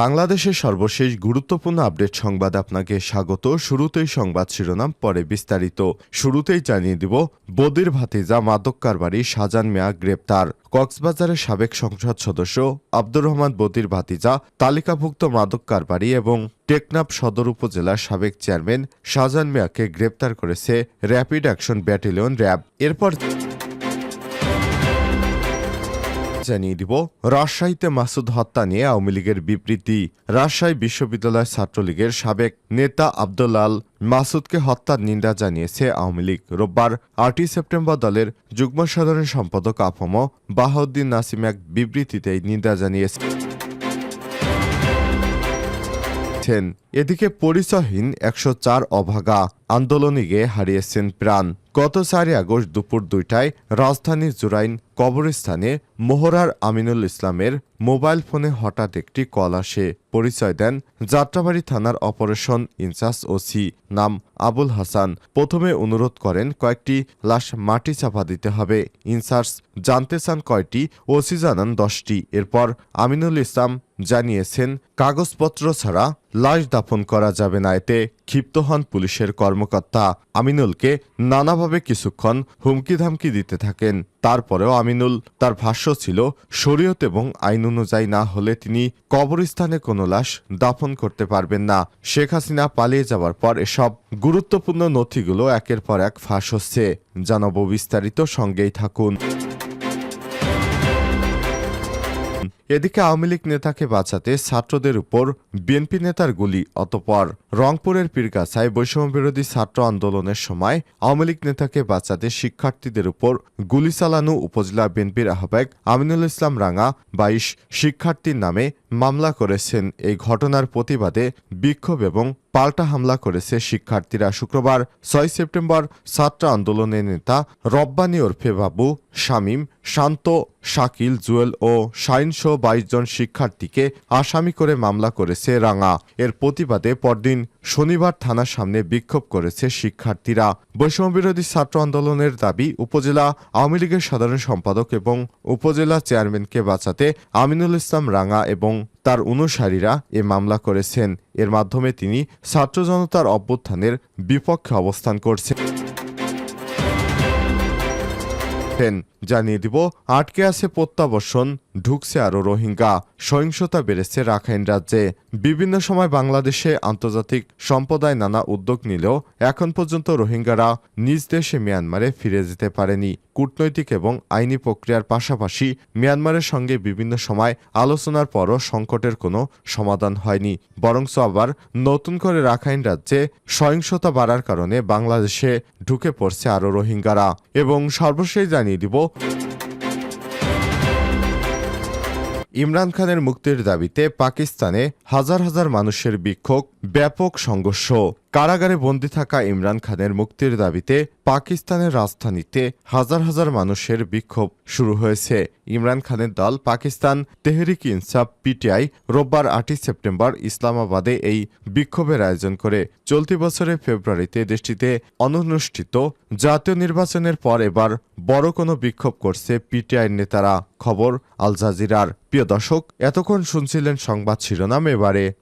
বাংলাদেশের সর্বশেষ গুরুত্বপূর্ণ আপডেট সংবাদ আপনাকে স্বাগত। শুরুতেই সংবাদ শিরোনাম, পরে বিস্তারিত। শুরুতেই জানিয়ে দিব, বদির ভাতিজা মাদক কারবারি শাহজান মিয়া গ্রেপ্তার। কক্সবাজারের সাবেক সংসদ সদস্য আব্দুর রহমান বদির ভাতিজা তালিকাভুক্ত মাদক কারবারি এবং টেকনাফ সদর উপজেলার সাবেক চেয়ারম্যান শাহজান মিয়াকে গ্রেপ্তার করেছে র্যাপিড অ্যাকশন ব্যাটালিয়ন র্যাব। এরপর জানিয়ে দিব, রাজশাহীতে মাসুদ হত্যা নিয়ে আওয়ামী লীগের বিবৃতি। রাজশাহী বিশ্ববিদ্যালয় ছাত্রলীগের সাবেক নেতা আব্দুলাল মাসুদকে হত্যার নিন্দা জানিয়েছে আওয়ামী লীগ। রোববার আটই সেপ্টেম্বর দলের যুগ্ম সাধারণ সম্পাদক আফম বাহাউদ্দিন নাসিম এক বিবৃতিতে নিন্দা জানিয়েছে এদিকে পরিচয়হীন একশো চার অভাগা আন্দোলনে গিয়ে হারিয়েছেন প্রাণ। গত চারই আগস্ট দুপুর দুইটায় রাজধানীর জুরাইন কবরস্থানে মোহরার আমিনুল ইসলামের মোবাইল ফোনে হঠাৎ একটি কল আসে। পরিচয় দেন যাত্রাবাড়ি থানার অপারেশন ইনচার্জ ওসি, নাম আবুল হাসান। প্রথমে অনুরোধ করেন, কয়েকটি লাশ মাটি চাপা দিতে হবে। ইনচার্জ জানতে চান কয়টি, ওসি জানান দশটি। এরপর আমিনুল ইসলাম জানিয়েছেন, কাগজপত্র ছাড়া লাশ দাফন করা যাবে না। এতে ক্ষিপ্ত হন পুলিশের কর্মকর্তা। আমিনুলকে নানাভাবে কিছুক্ষণ হুমকি ধামকি দিতে থাকেন। তারপরেও আমিনুল তার ভাষ্য ছিল, শরীয়ত এবং আইন অনুযায়ী না হলে তিনি কবরস্থানে কোনো লাশ দাফন করতে পারবেন না। শেখ হাসিনা পালিয়ে যাওয়ার পর এসব গুরুত্বপূর্ণ নথিগুলো একের পর এক ফাঁস হচ্ছে। জানাব বিস্তারিত, সঙ্গেই থাকুন। এদিকে আওয়ামী লীগ নেতাকে বাঁচাতে ছাত্রদের উপর বিএনপি নেতার গুলি অতপর। রংপুরের পীরগাছায় বৈষম্যবিরোধী ছাত্র আন্দোলনের সময় আওয়ামী লীগ নেতাকে বাঁচাতে শিক্ষার্থীদের উপর গুলি চালানো উপজেলা বিএনপির আহ্বায়ক আমিনুল ইসলাম রাঙা বাইশ শিক্ষার্থীর নামে মামলা করেছেন। এই ঘটনার প্রতিবাদে বিক্ষোভ এবং পাল্টা হামলা করেছে শিক্ষার্থীরা। শুক্রবার ছয় সেপ্টেম্বর ছাত্র আন্দোলনের নেতা রব্বানী ওরফে বাবু, শামীম, শান্ত, শাকিল, জুয়েল ও শাইনসহ বাইশ জন শিক্ষার্থীকে আসামি করে মামলা করেছে রাঙা। এর প্রতিবাদে পরদিন শনিবার থানার সামনে বিক্ষোভ করেছে শিক্ষার্থীরা। বৈষম্যবিরোধী ছাত্র আন্দোলনের দাবি, উপজেলা আওয়ামী লীগের সাধারণ সম্পাদক এবং উপজেলা চেয়ারম্যানকে বাঁচাতে আমিনুল ইসলাম রাঙা এবং তার অনুসারীরা এ মামলা করেছেন। এর মাধ্যমে তিনি ছাত্র জনতার অভ্যুত্থানের বিপক্ষে অবস্থান করছেন। জানিয়ে দিব, আটকে আছে প্রত্যাবর্ষণ ঢুকছে আরও রোহিঙ্গা। সহিংসতা বেড়েছে রাখাইন রাজ্যে। বিভিন্ন সময় বাংলাদেশে আন্তর্জাতিক সম্প্রদায় নানা উদ্যোগ নিলেও এখন পর্যন্ত রোহিঙ্গারা নিজ দেশে মিয়ানমারে ফিরে যেতে পারেনি। কূটনৈতিক এবং আইনি প্রক্রিয়ার পাশাপাশি মিয়ানমারের সঙ্গে বিভিন্ন সময় আলোচনার পরও সংকটের কোনো সমাধান হয়নি। বরঞ্চ আবার নতুন করে রাখাইন রাজ্যে সহিংসতা বাড়ার কারণে বাংলাদেশে ঢুকে পড়ছে আরও রোহিঙ্গারা। এবং সর্বশেষ জানিয়ে দিব ইমরান খানের মুক্তির দাবিতে পাকিস্তানে হাজার হাজার মানুষের বিক্ষোভ ব্যাপক সংঘর্ষ। কারাগারে বন্দী থাকা ইমরান খানের মুক্তির দাবিতে পাকিস্তানের রাজধানীতে হাজার হাজার মানুষের বিক্ষোভ শুরু হয়েছে। ইমরান খানের দল পাকিস্তান তেহরিক ইনসাফ পিটিআই রোববার আটই সেপ্টেম্বর ইসলামাবাদে এই বিক্ষোভের আয়োজন করে। চলতি বছরের ফেব্রুয়ারিতে দেশটিতে অনুষ্ঠিত জাতীয় নির্বাচনের পর এবার বড় কোনো বিক্ষোভ করছে পিটিআই নেতারা। খবর আল জাজিরার। প্রিয় দর্শক, এতক্ষণ শুনছিলেন সংবাদ শিরোনাম, এবারে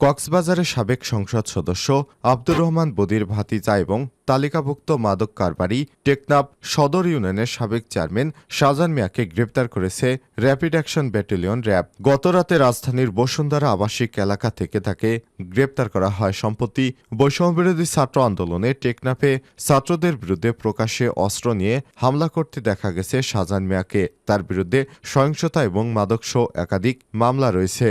কক্সবাজারের সাবেক সংসদ সদস্য আব্দুর রহমান বদির ভাতিজা এবং তালিকাভুক্ত মাদক কারবারি টেকনাফ সদর ইউনিয়নের সাবেক চেয়ারম্যান শাহজান মিয়াকে গ্রেপ্তার করেছে র্যাপিড অ্যাকশন ব্যাটালিয়ন র্যাব। গতরাতে রাজধানীর বসুন্ধরা আবাসিক এলাকা থেকে তাকে গ্রেপ্তার করা হয়। সম্প্রতি বৈষম্যবিরোধী ছাত্র আন্দোলনে টেকনাফে ছাত্রদের বিরুদ্ধে প্রকাশ্যে অস্ত্র নিয়ে হামলা করতে দেখা গেছে শাহজান মিয়াকে। তার বিরুদ্ধে সহিংসতা এবং মাদকসহ একাধিক মামলা রয়েছে।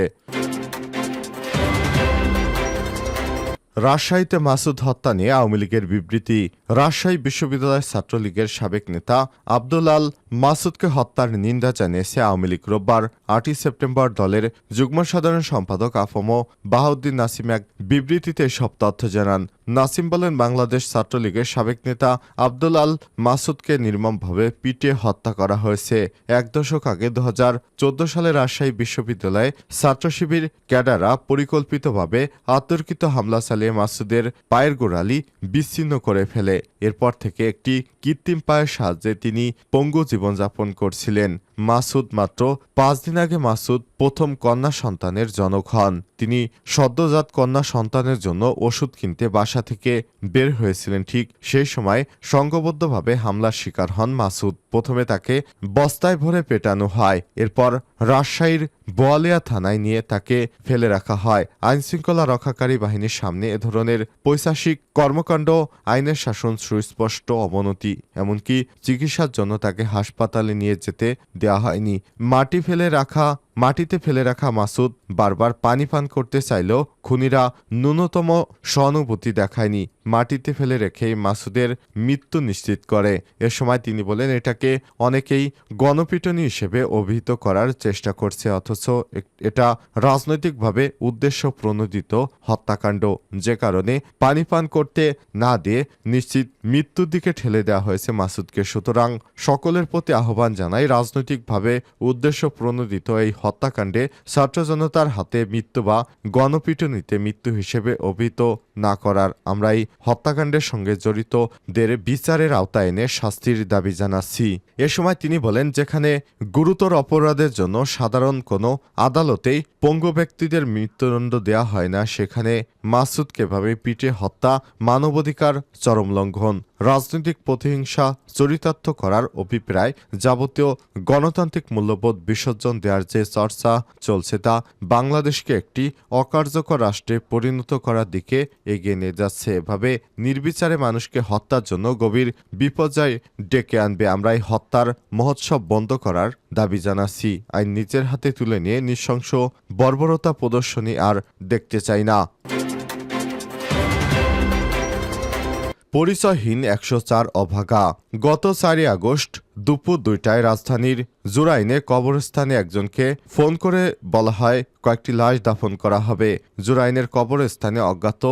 রাজশাহীতে মাসুদ হত্যা নিয়ে আওয়ামী লীগের বিবৃতি রাজশাহী বিশ্ববিদ্যালয় ছাত্রলীগের সাবেক নেতা আব্দুল আল মাসুদকে হত্যার নিন্দা জানিয়েছে আওয়ামী লীগ রোববার আটই সেপ্টেম্বর দলের যুগ্ম সাধারণ সম্পাদক আফমো বাহাউদ্দিন নাসিম এক বিবৃতিতে সব তথ্য জানান। নাসিম বলেন, বাংলাদেশ ছাত্রলীগের সাবেক নেতা আব্দুল আল মাসুদকে নির্মমভাবে পিটিয়ে হত্যা করা হয়েছে। এক দশক আগে দু হাজার চোদ্দ সালে রাজশাহী বিশ্ববিদ্যালয়ে ছাত্র শিবির ক্যাডাররা পরিকল্পিতভাবে আতর্কিত হামলা চালিয়ে মাসুদের পায়ের গোড়ালি বিচ্ছিন্ন করে ফেলে। এরপর থেকে একটি কৃত্রিম পায়ের সাহায্যে তিনি পঙ্গু জীবনযাপন করছিলেন। মাসুদ মাত্র পাঁচ দিন আগে মাসুদ প্রথম কন্যা সন্তানের জনক হন। তিনি সদ্যজাত কন্যা সন্তানের জন্য ওষুধ কিনতে বাসা থেকে বের হয়েছিলেন ঠিক সেই সময় সংঘবদ্ধভাবে হামলার শিকার হন মাসুদ। প্রথমে তাকে বস্তায় ভরে পেটানো হয়, এরপর রাজশাহীর বোয়ালিয়া থানায় নিয়ে তাকে ফেলে রাখা হয়। আইনশৃঙ্খলা রক্ষাকারী বাহিনীর সামনে এ ধরনের পৈশাসিক কর্মকাণ্ড আইনের শাসন সুস্পষ্ট অবনতি, এমনকি চিকিৎসার জন্য তাকে হাসপাতালে নিয়ে যেতে দেওয়া হয়নি। মাটি ফেলে রাখা মাটিতে ফেলে রাখা মাসুদ বারবার পানি পান করতে চাইলেও খুনিরা ন্যূনতম সহানুভূতি দেখায়নি। মাটিতে ফেলে রেখেই মাসুদের মৃত্যু নিশ্চিত করে। এ সময় তিনি বলেন, এটাকে অনেকেই গণপিটনি হিসেবে অভিহিত করার চেষ্টা করছে, অথচ এটা রাজনৈতিকভাবে উদ্দেশ্য প্রণোদিত হত্যাকাণ্ড। যে কারণে পানি পান করতে না দিয়ে নিশ্চিত মৃত্যুর দিকে ঠেলে দেওয়া হয়েছে মাসুদকে। সুতরাং সকলের প্রতি আহ্বান জানাই রাজনৈতিকভাবে উদ্দেশ্য প্রণোদিত এই হত্যাকাণ্ডে ছাত্র জনতার হাতে মৃত্যু বা গণপিটুনিতে মৃত্যু হিসেবে অভিহিত না করার আমরা এই হত্যাকাণ্ডের সঙ্গে জড়িতদের বিচারের আওতায় এনে শাস্তির দাবি জানাচ্ছি। এ সময় তিনি বলেন, যেখানে গুরুতর অপরাধের জন্য সাধারণ কোনো আদালতেই পঙ্গু ব্যক্তিদের মৃত্যুদণ্ড দেয়া হয় না, সেখানে মাসুদকে ভাবে পিটে হত্যা মানবাধিকার চরম লঙ্ঘন। রাজনৈতিক প্রতিহিংসা চরিতার্থ করার অভিপ্রায় যাবতীয় গণতান্ত্রিক মূল্যবোধ বিসর্জন দেওয়ার যে চর্চা চলছে তা বাংলাদেশকে একটি অকার্যকর রাষ্ট্রে পরিণত করার দিকে এগিয়ে নিয়ে যাচ্ছে। এভাবে নির্বিচারে মানুষকে হত্যার জন্য গভীর বিপর্যয় ডেকে আনবে। আমরা এই হত্যার মহোৎসব বন্ধ করার দাবি জানাচ্ছি। আইন নিজের হাতে তুলে নিয়ে নৃশংস বর্বরতা প্রদর্শনী আর দেখতে চাই না। পরিচয়হীন একশো চার অভাগা। গত চারই আগস্ট দুপুর দুইটায় রাজধানীর জুরাইনে কবরস্থানে একজনকে ফোন করে বলা হয়, কয়েকটি লাশ দাফন করা হবে। জুরাইনের কবরস্থানে অজ্ঞাত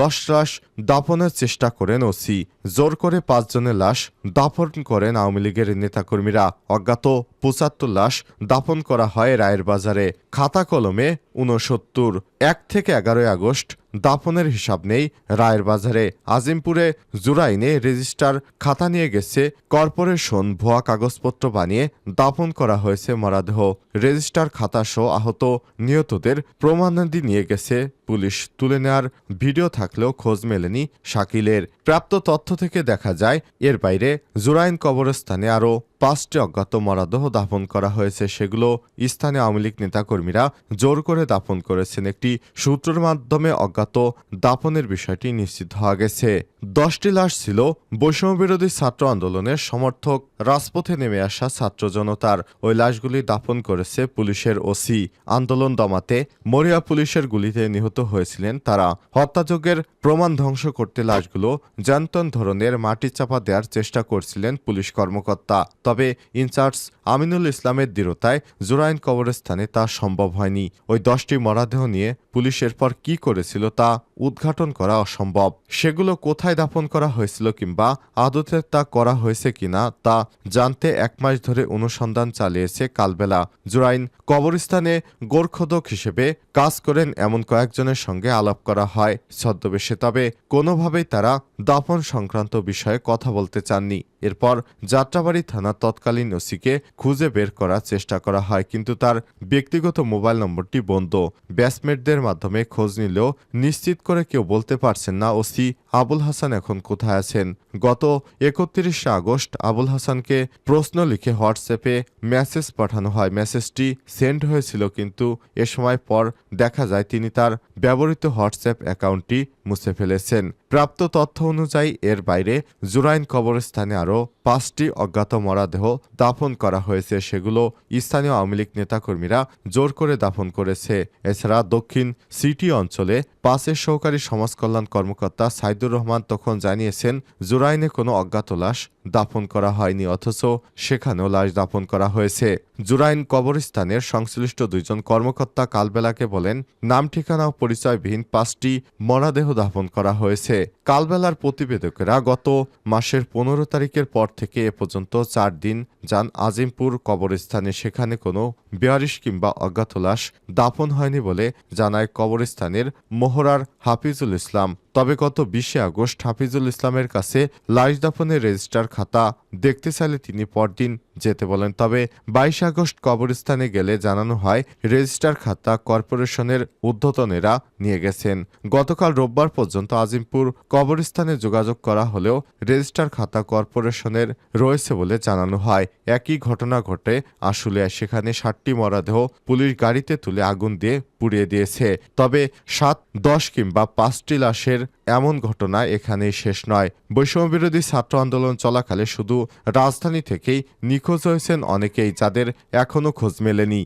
দশ লাশ দাফনের চেষ্টা করেন ওসি। জোর করে পাঁচজনের লাশ দাফন করেন আওয়ামী লীগের নেতাকর্মীরা। অজ্ঞাত পঁচাত্তর লাশ দাফন করা হয় রায়ের বাজারে। খাতা কলমে ঊনসত্তর। এক থেকে এগারোই আগস্ট দাফনের হিসাব নেই। রায়ের বাজারে আজিমপুরে জুরাইনে রেজিস্টার খাতা নিয়ে গেছে কর্পোরেশন ভুয়া কাগজপত্র বানিয়ে দাফন করা হয়েছে মরাদেহ। রেজিস্টার খাতা সহ আহত নিহতদের প্রমাণাদি নিয়ে গেছে পুলিশ তুলে নেওয়ার ভিডিও থাকলেও খোঁজ মেলেনি শাকিলের। প্রাপ্ত তথ্য থেকে দেখা যায়, এর বাইরে জুরাইন কবরস্থানে আরও পাঁচটি অজ্ঞাত মরাদেহ দাফন করা হয়েছে। সেগুলো স্থানীয় আওয়ামী লীগ নেতাকর্মীরা জোর করে দাফন করেছেন। একটি সূত্রের মাধ্যমে অজ্ঞাত দাফনের বিষয়টি নিশ্চিত হওয়া গেছে। দশটি লাশ ছিল বৈষম্য বিরোধী ছাত্র আন্দোলনের সমর্থক। রাজপথে নেমে আসা ছাত্র জনতার ওই লাশগুলি দাফন করেছে পুলিশের ওসি। আন্দোলন দমাতে মরিয়া পুলিশের গুলিতে নিহত হয়েছিলেন, তারা হত্যাযজ্ঞের প্রমাণ ধ্বংস করতে লাশগুলো জান্তন ধরনের মাটি চাপা দেওয়ার চেষ্টা করছিলেন পুলিশ কর্মকর্তা। তবে ইনচার্জ আমিনুল ইসলামের দৃঢ়তায় জুরাইন কবরস্থানে তা সম্ভব হয়নি। ওই দশটি মরাদেহ নিয়ে পুলিশ এরপর কি করেছিল তা উদ্ঘাটন করা অসম্ভব। সেগুলো কোথায় দাফন করা হয়েছিল কিংবা আদতে তা করা হয়েছে কিনা তা জানতে এক মাস ধরে অনুসন্ধান চালিয়েছে কালবেলা। জুরাইন কবরস্থানে গোরখদক হিসেবে কাজ করেন এমন কয়েকজনের সঙ্গে আলাপ করা হয় ছদ্মবেশে, তবে কোনোভাবেই তারা দাফন সংক্রান্ত বিষয়ে কথা বলতে চাননি। এরপর যাত্রাবাড়ি থানার তৎকালীন ওসিকে খুঁজে বের করার চেষ্টা করা হয়, কিন্তু তার ব্যক্তিগত মোবাইল নম্বরটি বন্ধ। ব্যাসমেটদের মাধ্যমে খোঁজ নিলেও নিশ্চিত করে কেউ বলতে পারছেন না, ওসি আবুল হাসান এখন কোথায় আছেন? গত একত্রিশে আগস্ট আবুল হাসানকে প্রশ্ন লিখে হোয়াটসঅ্যাপে মেসেজ পাঠানো হয়। মেসেজটি সেন্ড হয়েছিল, কিন্তু এ সময় পর দেখা যায় তিনি তার ব্যবহৃত হোয়াটসঅ্যাপ অ্যাকাউন্টটি মুছে ফেলেছেন। প্রাপ্ত তথ্য অনুযায়ী, এর বাইরে জুরাইন কবরস্থানে আরও পাঁচটি অজ্ঞাত মরাদেহ দাফন করা হয়েছে। সেগুলো স্থানীয় আওয়ামী লীগ নেতাকর্মীরা জোর করে দাফন করেছে। এছাড়া দক্ষিণ সিটি অঞ্চলে পাসের সহকারী সমাজকল্যাণ কর্মকর্তা সাইদুর রহমান তখন জানিয়েছেন, জুরাইনে কোনো অজ্ঞাত লাশ দাফন করা হয়নি, অথচ সেখানেও লাশ দাফন করা হয়েছে। জুরাইন কবরস্থানের সংশ্লিষ্ট দুইজন কর্মকর্তা কালবেলাকে বলেন, নাম, ঠিকানা পরিচয়বিহীন পাঁচটি মরাদেহ দাফন করা হয়েছে। কালবেলার প্রতিবেদকেরা গত মাসের পনেরো তারিখের পর থেকে এ পর্যন্ত চার দিন যান আজিমপুর কবরস্থানে। সেখানে কোনো বেয়ারিশ কিংবা অজ্ঞাত লাশ দাফন হয়নি বলে জানায় কবরস্থানের মোহরার হাফিজুল ইসলাম। তবে গত বিশে আগস্ট হাফিজুল ইসলামের কাছে লাশ দাফনের রেজিস্টার খাতা দেখতে চাইলে তিনি পরদিন যেতে বলেন। তবে বাইশ আগস্ট কবরস্থানে গেলে জানানো হয়, রেজিস্টার খাতা কর্পোরেশনের ঊর্ধ্বতনেরা নিয়ে গেছেন। গতকাল রোববার পর্যন্ত আজিমপুর কবরস্থানে যোগাযোগ করা হলেও রেজিস্টার খাতা কর্পোরেশনের রয়েছে বলে জানানো হয়। একই ঘটনা ঘটে আসলে সেখানে ষাটটি মরাদেহ পুলিশ গাড়িতে তুলে আগুন দিয়ে পুড়িয়ে দিয়েছে। তবে সাত, দশ কিংবা পাঁচটি লাশের এমন ঘটনা এখানে শেষ নয়। বৈষম্যবিরোধী ছাত্র আন্দোলন চলাকালে শুধু রাজধানী থেকেই নিখোঁজ হয়েছেন অনেকেই, যাদের এখনও খোঁজ মেলেনি।